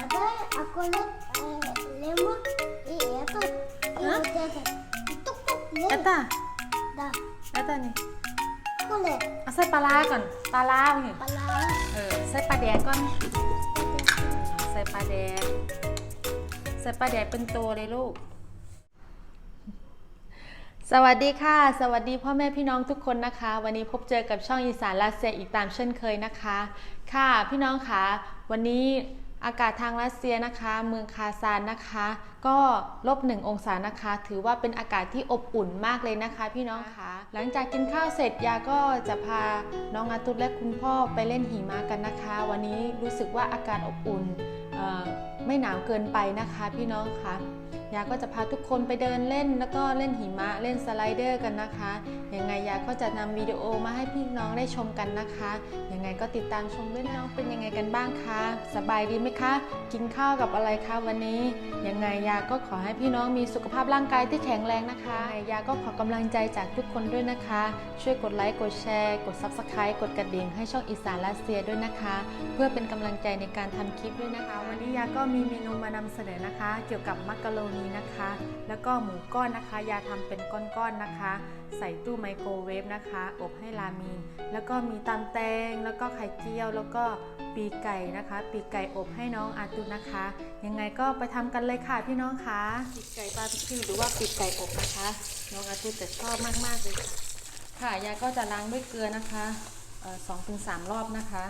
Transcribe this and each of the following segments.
Ada aku lihat eh, lemon eh itu Hah? itu itu itu tuh แอตตา dah แอตตานี่ aku lihat เอาใส่ปลาร้าก่อนปลาร้าเนี่ย kepala เออใส่ปลาแดกก่อน ใส่ปลาแดกใส่ปลาแดกเป็นตัวเลยลูก สวัสดีค่ะ สวัสดีพ่อแม่พี่น้องทุกคนนะคะ วันนี้พบเจอกับช่องอีสานลาเซียอีกตามเช่นเคยนะคะ ค่ะพี่น้องคะวันนี้ อากาศทางรัสเซียนะคะ เมืองคาซานนะคะ ก็ลบหนึ่งองศานะคะ ถือว่าเป็นอากาศที่อบอุ่นมากเลยนะคะ พี่น้องคะหลังจากกินข้าวเสร็จยาก็จะพาน้องอาตุดและคุณพ่อไปเล่นหิมะกันนะคะ วันนี้รู้สึกว่าอากาศอบอุ่นไม่หนาวเกินไปนะคะ พี่น้องคะ ยาก็จะพาทุกคนไปเดินเล่นแล้วก็เล่นหิมะเล่นสไลเดอร์กันนะคะยังไงยาก็จะนำวิดีโอมาให้พี่น้องได้ชมกันนะคะยังไงก็ติดตามชมด้วยน้องเป็นยังไงกันบ้างคะสบายดีไหมคะ กินข้าวกับอะไรคะวันนี้ยังไงยาก็ขอให้พี่น้องมีสุขภาพร่างกายที่แข็งแรงนะคะ ยาก็ขอกำลังใจจากทุกคนด้วยนะคะ ช่วยกดไลค์กดแชร์ กด Subscribe กดกระดิ่งให้ช่องอีสานรัสเซียด้วยนะคะ เพื่อเป็นกำลังใจในการทำคลิปด้วยนะคะ วันนี้ยาก็มีเมนูมานำเสนอนะคะ เกี่ยวกับมักกะโรนีนะคะ แล้วก็หมูก้อนนะคะ ยาทำเป็นก้อนๆนะคะ ใส่ตู้ไมโครเวฟนะคะ อบให้รามีน แล้วก็มีตำแตง แล้วก็ไข่เจียว แล้วก็ปีกไก่นะคะ ปีกไก่อบให้น้องอาตุนะคะ ยังไงก็ไปทำกันเลยค่ะพี่น้องคะปีกไก่บาร์บีคิวหรือว่าปีกไก่อบนะคะ น้องอาตุจะชอบมากๆเลยค่ะ ค่ะยาก็จะล้างด้วยเกลือนะคะสองถึงสามรอบนะคะ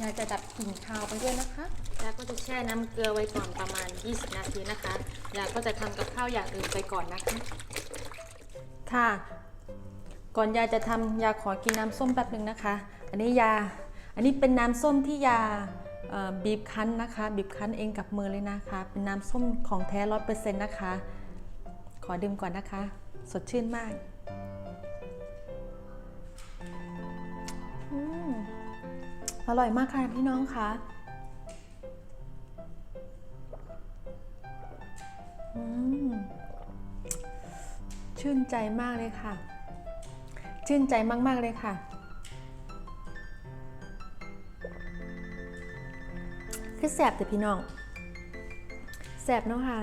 ยาจะดับกลิ่นคาวไปด้วยนะคะ ยาก็จะแช่น้ำเกลือไว้ก่อนประมาณ 20 นาทีนะคะ ยาก็จะทำกับข้าวอย่างอื่นไปก่อนนะคะ ค่ะ ก่อนยาจะทำยาขอกินน้ำส้มแป๊บหนึ่งนะคะ อันนี้ยา อันนี้เป็นน้ำส้มที่ยาเอ่อบีบคั้นนะคะ บีบคั้นเองกับมือเลยนะคะ เป็นน้ำส้มของแท้ร้อยเปอร์เซ็นต์นะคะ ขอดื่มก่อนนะคะ สดชื่นมากอม อร่อยมากค่ะพี่น้องคะชื่นใจมากเลยค่ะ ชื่นใจมาก ๆ เลยค่ะคือแสบแต่พี่น้องแสบเนาะค่ะ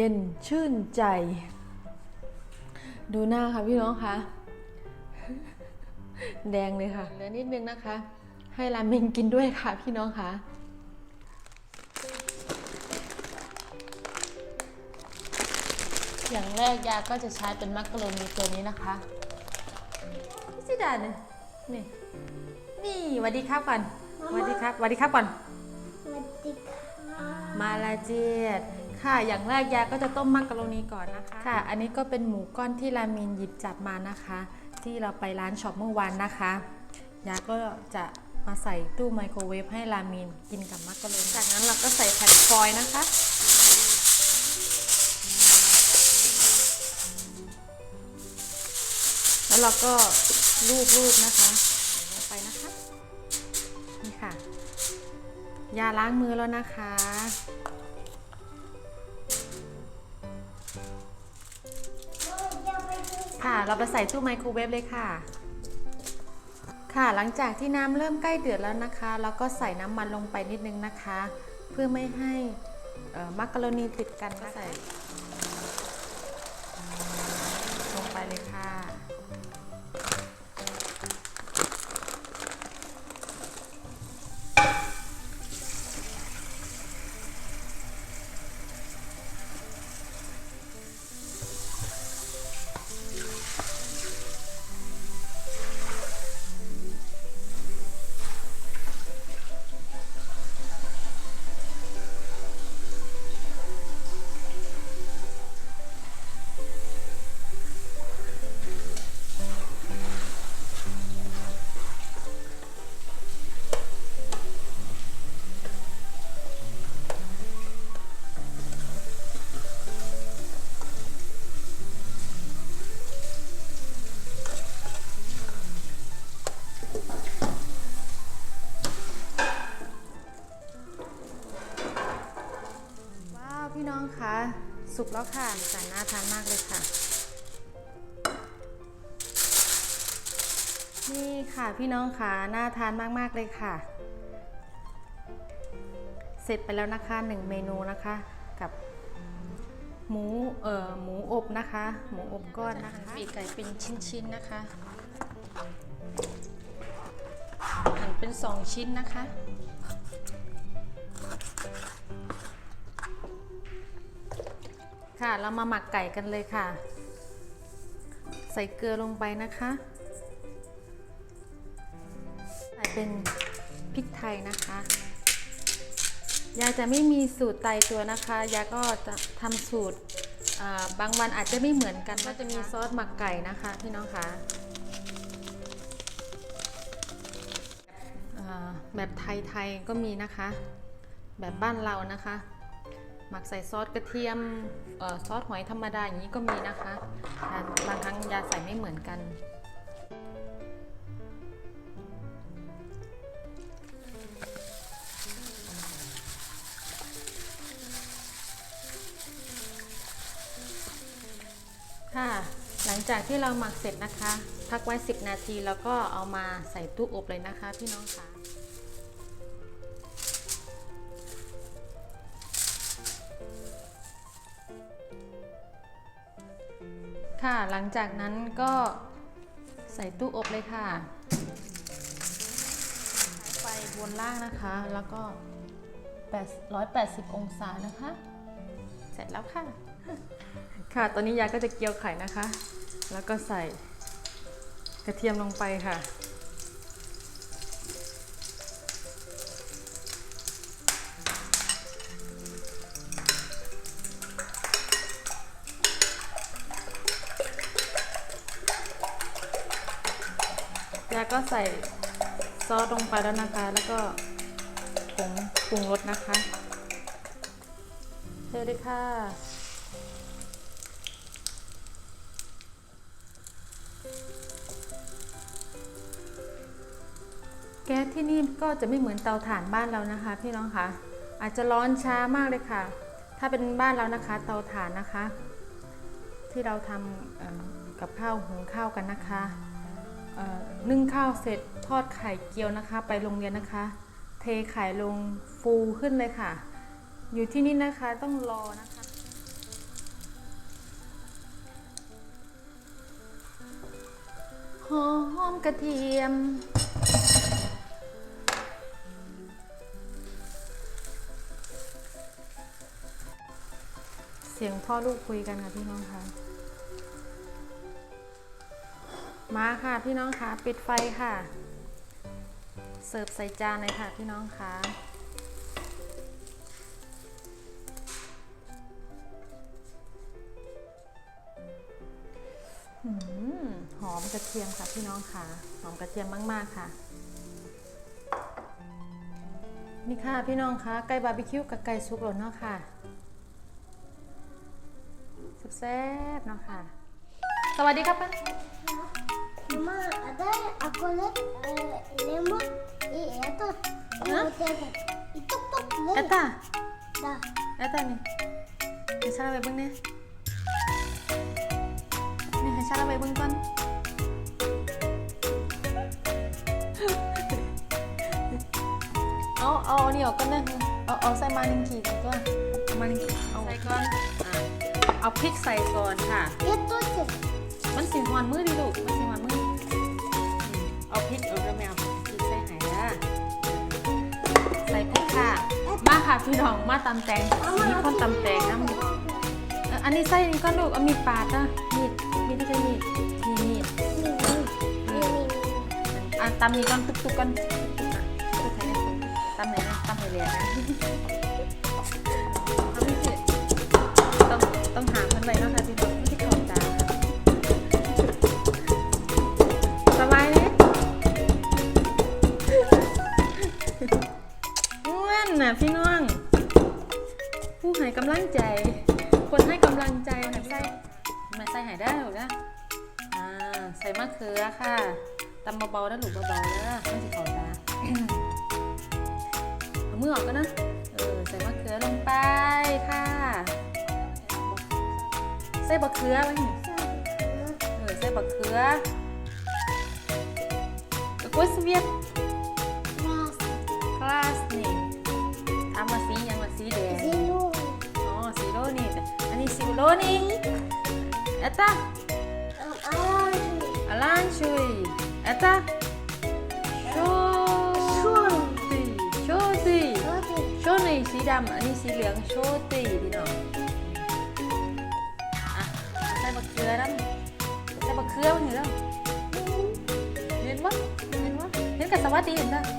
เย็นชื่นใจ ดูหน้าค่ะพี่น้องคะแดงเลยค่ะเหลือนิดนึงนะคะ ให้ราเมงกินด้วยค่ะพี่น้องคะอย่างแรกยาก็จะใช้เป็นมักกะโรนีตัวนี้นะคะพี่สิดาเนี่ยนี่นี่สวัสดีครับก่อนสวัสดีครับสวัสดีครับก่อน Medika มาลาเจียด ค่ะ อย่างแรกยาก็จะต้มมักกะโรนีก่อนนะคะ ค่ะ อันนี้ก็เป็นหมูก้อนที่รามินหยิบจับมานะคะ ที่เราไปร้านช็อปเมื่อวานนะคะ ยาก็จะมาใส่ตู้ไมโครเวฟให้รามินกินกับมักกะโรนีจากนั้นเราก็ใส่แผ่นฟอยล์นะคะแล้วเราก็ลูบๆนะคะใส่ลงไปนะคะ นี่ค่ะ ยาล้างมือแล้วนะคะ ค่ะ เราไปใส่ตู้ไมโครเวฟเลยค่ะ ค่ะ หลังจากที่น้ำเริ่มใกล้เดือดแล้วนะคะ เราก็ใส่น้ำมันลงไปนิดนึงนะคะ เพื่อไม่ให้มักกะโรนีติดกันก็ใส่ สุกแล้วค่ะจานน่าทานมากเลยค่ะ นี่ค่ะพี่น้องค่ะน่าทานมากๆเลยค่ะ เสร็จไปแล้วนะคะหนึ่งเมนูนะคะกับหมูเอ่อหมูอบนะคะ หมูอบก้อนนะคะปีกไก่เป็นชิ้นๆนะคะหั่นเป็นสองชิ้นนะคะ ค่ะ เรามาหมักไก่กันเลยค่ะ ใส่เกลือลงไปนะคะ ใส่เป็นพริกไทยนะคะ ยายจะไม่มีสูตรตายตัวนะคะ ยายก็จะทำสูตรบางวันอาจจะไม่เหมือนกัน ก็จะมีซอสหมักไก่นะคะพี่น้องคะอ่าแบบไทยๆก็มีนะคะ แบบบ้านเรานะคะ หมักใส่ซอสกระเทียมออซอสหอยธรรมดาอย่างนี้ก็มีนะคะบางครั้งยาใส่ไม่เหมือนกันค่ะหลังจากที่เราหมักเสร็จนะคะ พักไว้ 10 นาทีแล้วก็เอามาใส่ตู้อบเลยนะคะพี่น้องคะ ค่ะ หลังจากนั้นก็ใส่ตู้อบเลยค่ะใช้ไฟบนล่างนะคะ แล้วก็8 180 องศานะคะ เสร็จแล้วค่ะ ค่ะ ตอนนี้ยายก็จะเกี๊ยวไข่นะคะ แล้วก็ใส่กระเทียมลงไปค่ะ ยายก็ใส่ซอสลงไปแล้วนะคะ แล้วก็ผงปรุงรสนะคะเทเลยค่ะ แก๊สที่นี่ก็จะไม่เหมือนเตาถ่านบ้านเรานะคะ พี่น้องคะอาจจะร้อนช้ามากเลยค่ะ ถ้าเป็นบ้านเรานะคะ เตาถ่านนะคะ ที่เราทำกับข้าวหุงข้าวกันนะคะ นึ่งข้าวเสร็จทอดไข่เจียวนะคะ ไปโรงเรียนนะคะ เทไข่ลงฟูขึ้นเลยค่ะ อยู่ที่นี่นะคะต้องรอนะคะ หอมกระเทียม เสียงพ่อลูกคุยกันค่ะพี่น้องคะ มาค่ะพี่น้องคะปิดไฟค่ะ เสิร์ฟใส่จานเลยค่ะพี่น้องคะหอมกระเทียมค่ะพี่น้องค่ะ หอมกระเทียมมาก ๆ ค่ะ นี่ค่ะพี่น้องคะไก่บาร์บีคิวกับไก่ซุปหล่นเนาะค่ะแซ่บๆเนาะค่ะ สวัสดีครับป้า Mamá, ada akolet, eh, lemon, y esto, y ¿Ah? botella. Y tuk tuk, แอ lemon. ตตา Da. แอตตานี่ให้ชาลาไปเบิ้งเนี่ยนี่ให้ชาลาไปเบิ้งก่อนเอาเอาอันนี้ออกก่อนนะเอาเอาใส่มาหนึ่งขีดก่อนเอามาหนึ่งขีดเอาใส่ก่อนอ่าเอาพริกใส่ก่อนค่ะ Esto es, มันสิหอนมือดิลูกมันสิหอนมือ มาค่ะพี่น้องมาตำแตงมีคนตำแตงนะอันนี้ใส่นี่ก็ลูกเอามีดปาดนะมีดมีดที่ใช้มีดมีมีดอะตำนี้ก่อนตุกตุกก่อนตุกๆอะตุกให้เนี่ยตำไหนนะตำไหนเลยนะต้องต้องหาเพิ่นไว้เนะคะพี่น้อง พี่น้อง ผู้ให้กำลังใจ คนให้กำลังใจค่ะใส่ไม่ใส่หายได้หรอกนะอ่าใส่มะเขือค่ะตำเบาๆนะหลูกเบาๆนะไม่สิขอตาเอามือออกก็นะเออใส่มะเขือลงไปค่ะ ใส่บักเขือไว้นี่ใส่เกลือเออใส่บักเขือกุ้ยสเวียต ราสคลาสนี่ทำมาสีหยังมาสีแดงซีลูนอ๋อสีโรนี่ อันนี้สีโรนี่เอตตาอาราจูอลันชุยเอตตาโชตีโชตีโรตีโชนี่สีดำ อันนี้สีเหลืองโชตีพี่น้องอะใส่บักเขือน้ำใส่บักเขือมันอยู่แล้วเห็นวะเห็นวะเห็นกับสวัสดีเห็นจ้ะ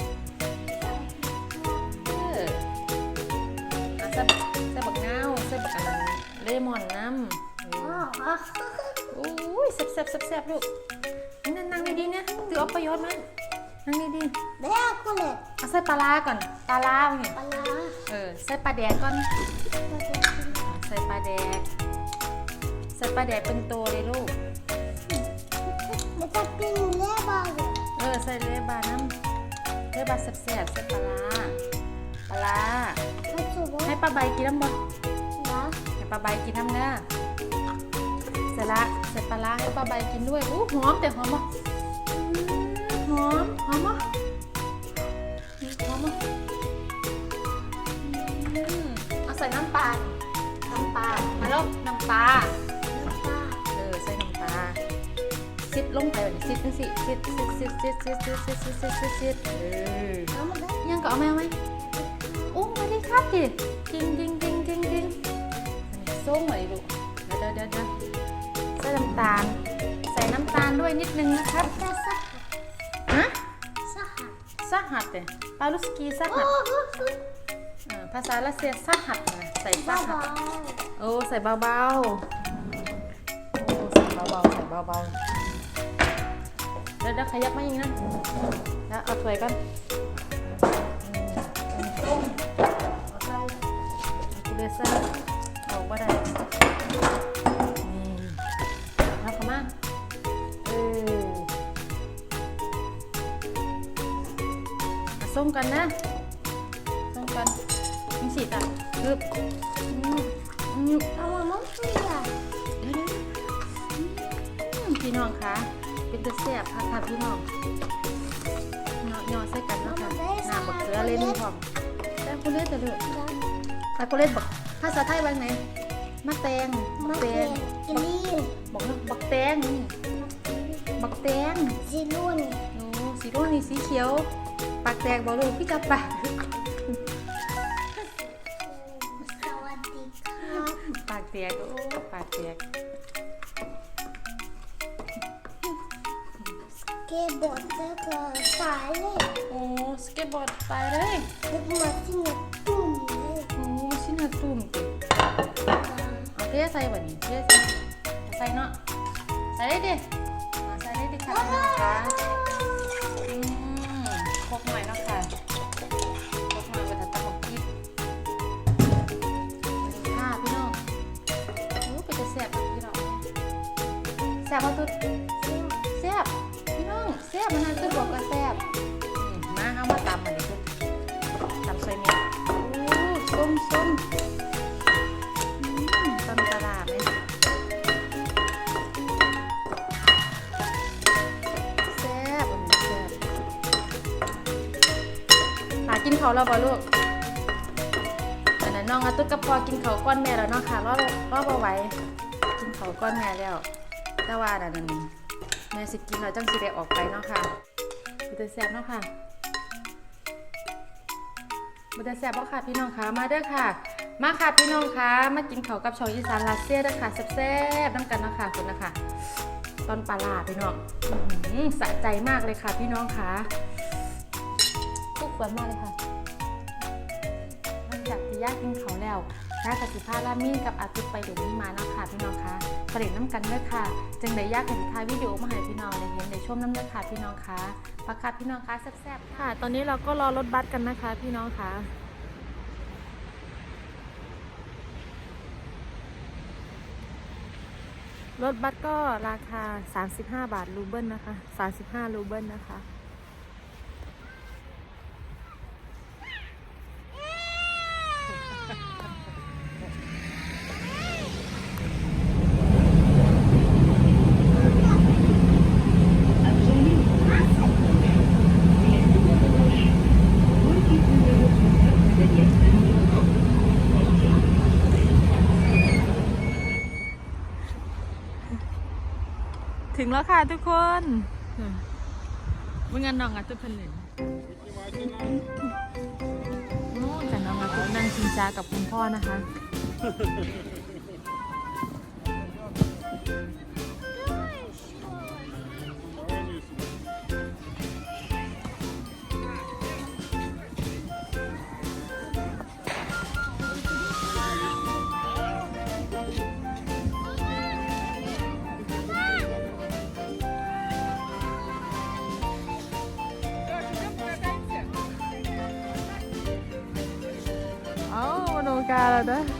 เลมอนน้ำอ๋อโอ้ยแซ่บแซ่บแซ่บแซ่บลูกนั่งนั่งดีๆนะถือเอาประโยชน์ไหมนั่งดีแม่ก็เลยๆเอาใส่ปลาร้าก่อน ปลาร้าเนี่ยปลาร้าเออ ใส่ปลาแดกก่อนปลาแดงใส่ปลาแดก ใส่ปลาแดกเป็นตัวเลยลูกมันจะกินแม่บ้างเลยเออ ใส่เลบาน้ำเลบาแซ่บแซ่บใส่ปลาร้าปลาร้ามันสุกให้ปลาใบกินน้ำบ่นะให้ ปลาใบกินน้ำเด้อเสร็จละเสร็จปลาร้าให้ปลาใบกินด้วยอู้หอมแต่หอมบ่หอมหอมบ่หอมบ่อืมเอาใส่น้ำปลาน้ำปลามาแล้วน้ำปลาน้ำปลาเออใส่น้ำปลาซิดลงไปแบบนี้ซิดจังสิซิดซิดซิดซิดซิดซิดซิดซิดซิดซิดซิดเออน้ำมันก็ยังก็เอาแมวไหมโอ้มาดิครับดิกิงกิงกิงกิงกิงอันนี้ ส้มไหมลูกเดี๋ยวเดี๋ยวเดี๋ยวใส่น้ำตาล ใส่น้ำตาลด้วยนิดนึงนะครับจะสักฮะสักหักซาหัดเลยปลาลุสกีซาโอ้หัดโหอ่าภาษารัสเซียซาหัดนะใส่ซาบ้าหัดบ้าโอ้ใส่เบาๆโอ้ใส่เบาๆใส่เบาๆเดี๋ยวเดี๋ยวขยับมาอีกนะแล้วเอาถ้วยกันอืมเอาใส่เอากูเลเซอร์อ ส้มกันนะส้มกันนี่สิจ้ะฮึบอืมอืมเอามามั่งสิอะเดี๋ยวๆอืมพี่น้องคะเป็นตะเสียบค่ะค่ะพี่น้องเนาะยอใส่กันเนาะค่ะหน้าบักเสือเล่นพร้อมแต่กูเล่นแต่เดือดแต่กูเล่นบักภาษาไทยว่าไงมะแตงมะแตเขืงอกิลีนบอกว่าบักแตงนี่บักแตงซีลูนโอ้สีรุ่นนี่สีเขียวปาก แตกบอกลูกพี่จับปากสวัสดีครับ ปากแตกโอ้ปากแตกเกย์บอร์ดแล้วก็สายเลยโอ้สเก็ตบอร์ดไปเลยแล้วก็มาที่เนี่ยตุ่มเลยโอ้ชิ้นหาตุ่มติเอาเทใส่แบบนี้เทใส่ใส่เนาะใส่ได้ดิมาใส่ได้ดิค่ะพี่น้องคะอืม ครกหน่อยนะคะครกหน่อยไปถัดตะบกพริกค่ะพี่น้องโอ้เป็นจะแซ่บครับพี่น้องแซ่บมาตุ๊ด เขาแล้วบ่ลูกอันนั้นน้องอาตุ๊กกับพอกินเขาก้อนแม่แล้วเนาะค่ะรอบรอบเอาไว้กินเขาก้อนแม่แล้ว แต่ว่าอันนั้นแม่สิกินแล้วจังสิได้ออกไปเนาะค่ะมันจะแซ่บเนาะค่ะมันจะแซ่บเพราะค่ะพี่น้องคะมาเด้อค่ะ มาค่ะพี่น้องคะมากินเขากับชาวอีสานลาเซียเด้อค่ะแซ่บๆน้ำกันเนาะค่ะคุณนะคะตอนปลาลาพี่น้องสะใจมากเลยค่ะพี่น้องคะทุกวันมากเลยค่ะ ย่ากินเขาวแล้วย่ากับสิพารามีกับอาตุไปเดี๋ยวนี้มาเนาะค่ะพี่น้องคะผลิตน้ำกันด้อค่ะ จึงได้ย่าเห็นท้ายวิดีโอมาให้พี่น้องได้เห็นในช่วงน้ำเด้อค่ะพี่น้องคะประกาศพี่น้องคะแซ่บๆค่ะ ตอนนี้เราก็รอรถบัสกันนะคะ พี่น้องคะรถบัสก็ราคา 35 บาทรูเบิลนะคะ 35 รูเบิลนะคะ แล้วค่ะทุกคนเมื่องั้นน้องอาตุเพิ่นเล่นโอ้แต่น้องอาตุนั่งชิงจากับคุณพ่อนะคะ มา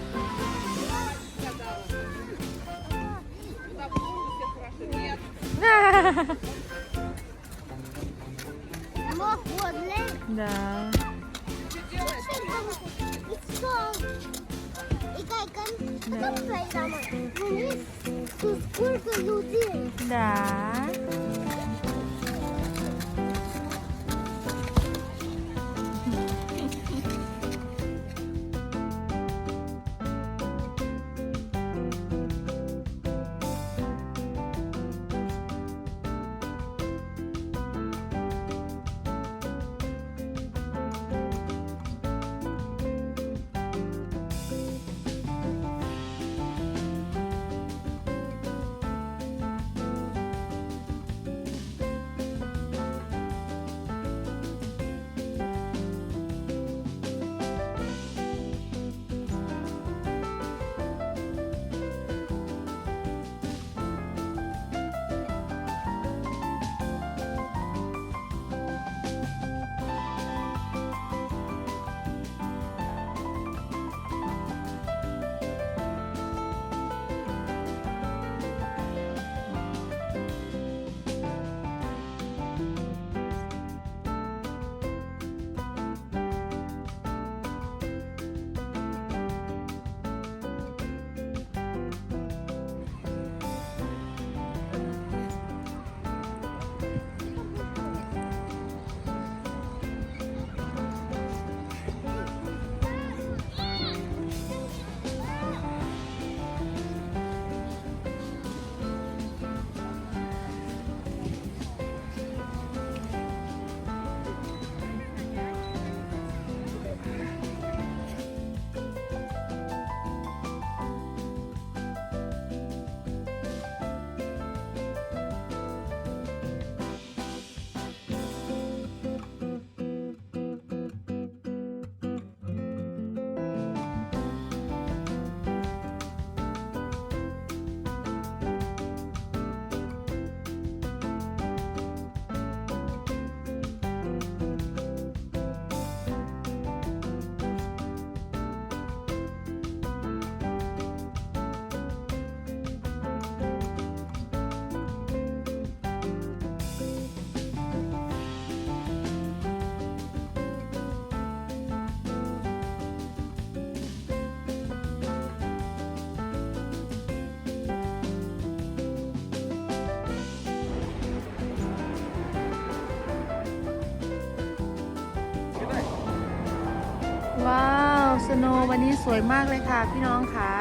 สโนว์วันนี้สวยมากเลยค่ะพี่น้องค่ะ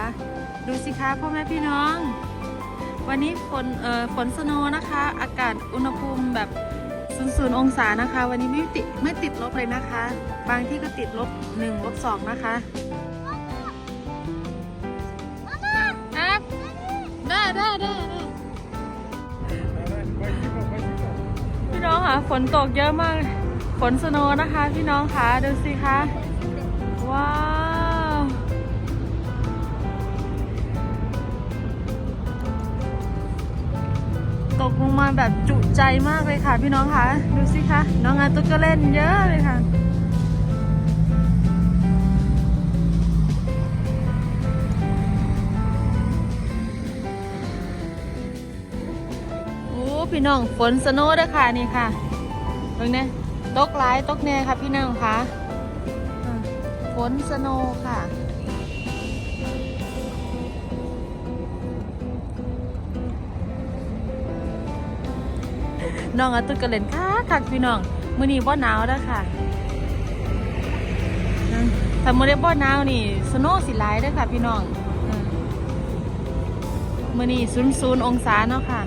ดูสิคะพ่อแม่พี่น้อง วันนี้ฝนเอ่อฝนสโนว์นะคะ อากาศอุณหภูมิแบบศูนย์องศานะคะ วันนี้ไม่ติดไม่ติดลบเลยนะคะ บางที่ก็ติดลบหนึ่งลบสองนะคะครับได้ได้ได้ได้พี่น้องค่ะฝนตกเยอะมาก ฝนสโนว์นะคะ พี่น้องค่ะดูสิคะ กลงมาแบบจุใจมากเลยค่ะ พี่น้องคะดูสิคะน้องอาตุกก็เล่นเยอะเลยค่ะโอ้พี่น้องฝนสโนว์ด้อค่ะนี่ค่ะตรงนี้ตกหลายตกแน่ค่ะพี่น้องคะฝนสโนว์ค่ะ น้องอาตุกก็เล่นค่ะคักพี่น้องมื้อนี้บ่หนาวแล้วค่ะถ้ามื้อนี้บ่หนาวนี่สโนว์สิหลายเด้อค่ะ พี่น้องมื้อนี้00องศาเนาะค่ะ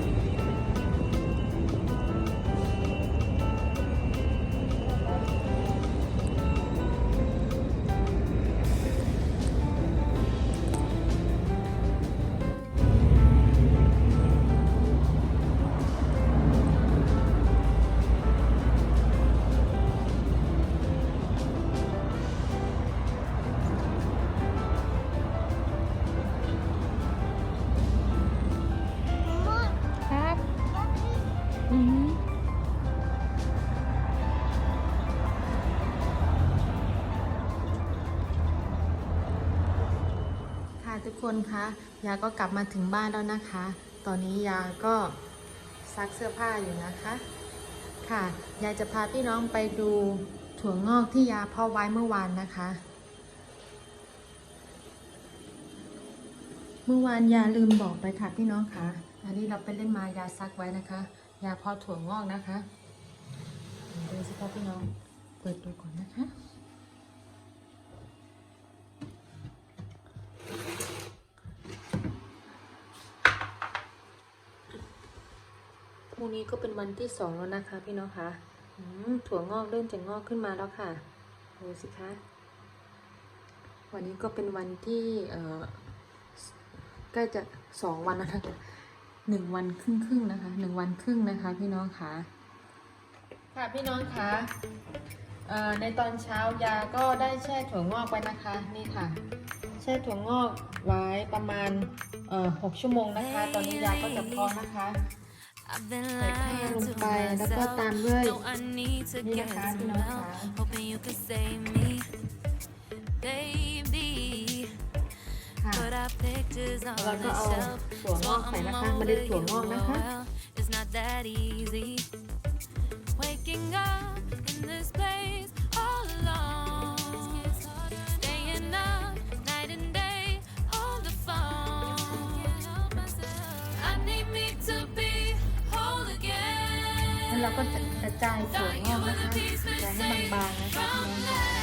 าก็กลับมาถึงบ้านแล้วนะคะ ตอนนี้ยาก็ซักเสื้อผ้าอยู่นะคะ ค่ะยายจะพาพี่น้องไปดูถั่วงอกที่ยาเพาะไว้เมื่อวานนะคะ เมื่อวานยาลืมบอกไปค่ะพี่น้องคะอันนี้เราไปเล่นมายาซักไว้นะคะ ยาเพาะถั่วงอกนะคะดูสิคะพี่น้อง เปิดดูก่อนนะคะ รุ่งนี้ก็เป็นวันที่สองแล้วนะคะพี่น้องคะถั่วงอกเริ่มจะงอกขึ้นมาแล้วค่ะดูสิคะ วันนี้ก็เป็นวันที่เออใกล้จะสองวันแล้วนะคะหนึ่งวันครึ่งครึ่งนะคะหนึ่งวันครึ่งนะคะ พี่น้องคะค่ะพี่น้องคะเอ่อในตอนเช้ายาก็ได้แช่ถั่วงอกไว้นะคะ นี่ค่ะ แช่ถั่วงอกไว้ประมาณเอ่อหกชั่วโมงนะคะ ตอนนี้ยาก็จะพอนะคะ ใส่ข้าว lying ลง to ไปแล้วก็ตาม myself. ด้วย No, I need to นี่ get นะคะ some พี่น้อง help. คะ Hoping you could save me, baby. ค่ะ Put our pictures on แล้วก็ the เอา shelf. ถั่วงอกใส่นะคะเมล็ดถั่วงอกนะคะ Well, it's not that easy. Waking up in this place เราก็จะกระจายส่วงอกนะคะกระจายให้บางๆนะคะพี่น้องค่ะ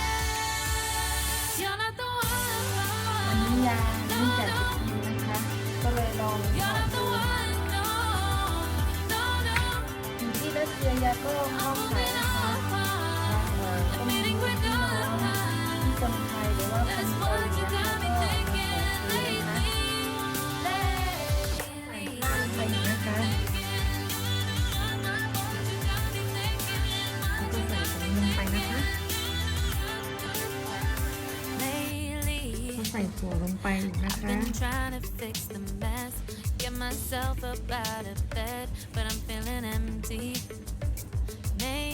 อีกนะคะ been trying to fix the mess. Get myself up out of bed, but I'm feeling empty.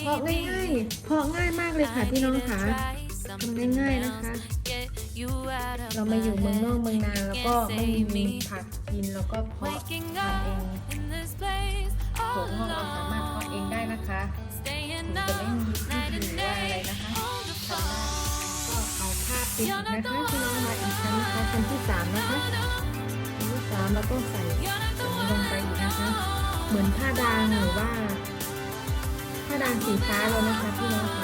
เพราะง่ายๆเพราะง่ายมากเลยค่ะพี่น้องค่ะทำง่ายๆนะคะ เรามาอยู่เมืองนอกเมืองนาแล้วก็ไม่มีผักกินแล้วก็เพาะ Waking ทานเอง up in this place ถั่ว all งอกเราสามารถเพาะเองได้ alone. นะคะ Staying จะไม่ up มีที่ night ดิน and หรือว่าอะไร day นะคะ 5ปิดนะคะพี่น้องมาอีกครั้งนะคะชั้นที่3นะคะชั้นที่3แล้วก็ใส่ถุลงไปนะคะ เหมือนผ้าดางหรือว่าผ้าดางสีฟ้าเลยนะคะพี่น้องค่ะ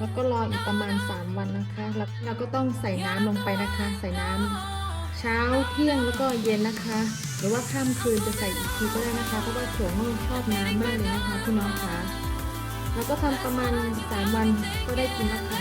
แล้วก็รออีกประมาณ 3 วันนะคะ แล้วเราก็ต้องใส่น้ำลงไปนะคะ ใส่น้ำเช้าเที่ยงแล้วก็เย็นนะคะ หรือว่าข้ามคืนจะใส่อีกทีก็ได้นะคะ เพราะว่าถั่วงอกชอบน้ำมากเลยนะคะพี่น้องคะแล้วก็ทำประมาณ 3 วันก็ได้กินแล้วค่ะ